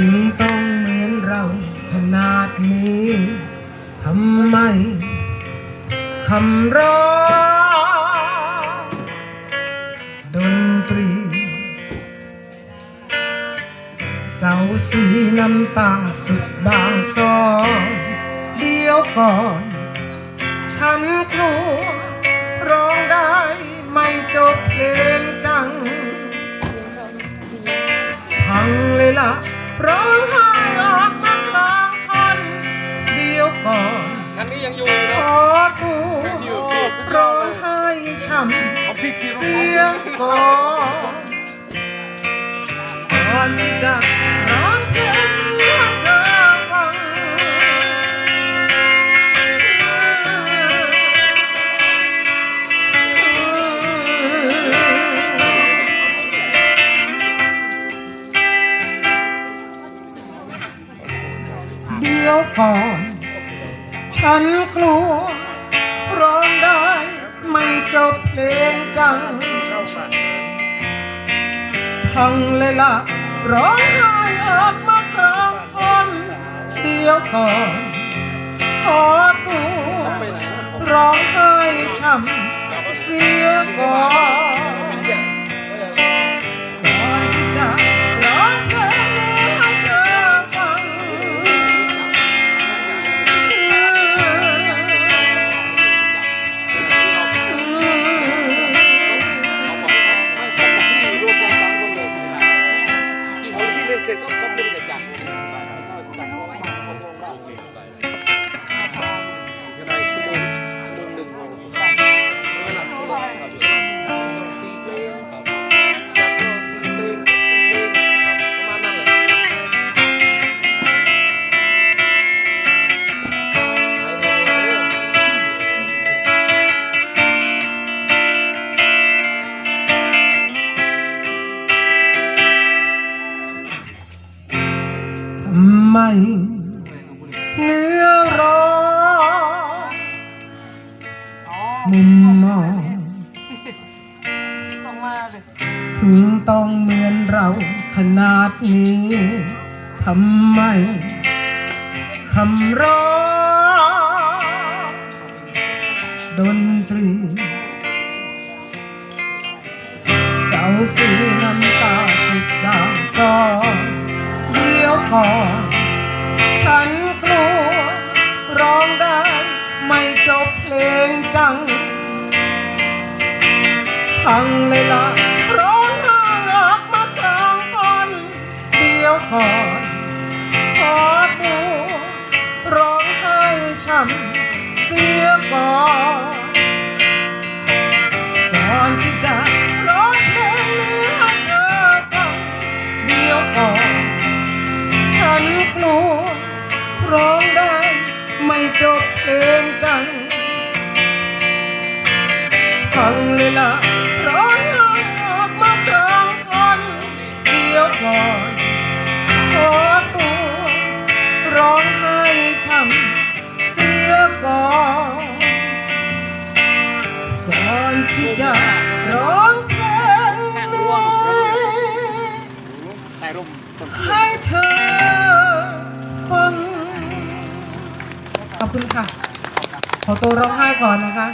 ถึงต้องเหมือนเราขนาดนี้ทำไมคำร้องดนตรี เสาสีน้ำตาสุดบางซอนเดียวก่อน ฉันกลัวร้องได้ไม่จบเพลง อันนี้ยังอยู่ขเนาะอตัวร้องไห้ช้ำเอาพริกกี่ลูกเสียงก่อนก่อนที่จะร้องเพลงนี้ให้เธอฟัง เดี๋ยวก่อน ฉันกลัวร้องได้ไม่จบเพลงจังพังเลยล่ะร้องไห้ออกมาครางคนเดียวก่อนขอตัวร้องไห้ช้ำเสียก่อน เนื้อร้องมุมมองถึงต้องเหมือนเราขนาดนี้ทำไมคำร้องดนตรีเสาสีน้ำตาสุดด่างซอนเดียวก่อน เพลงจังพังเลยล่ะร้องไห้ออกมากลางคนเดียวก่อนขอตัวร้องไห้ช้ำเสียก่อนก่อนที่จะร้องเพลงนี้ให้เธอฟังเดียวก่อนฉันกลัวร้องได้ไม่จบเพลงจัง ฟังเลยล่ะร้องไห้ออกมากลางคนเดียวก่อนขอตัว ร้องไห้ช้ำเสียก่อนก่อนที่จะร้องเพลงนี้แต่ร่มต้นให้เธอฟังขอบคุณค่ะขอตัวร้องไห้ก่อนนะคะ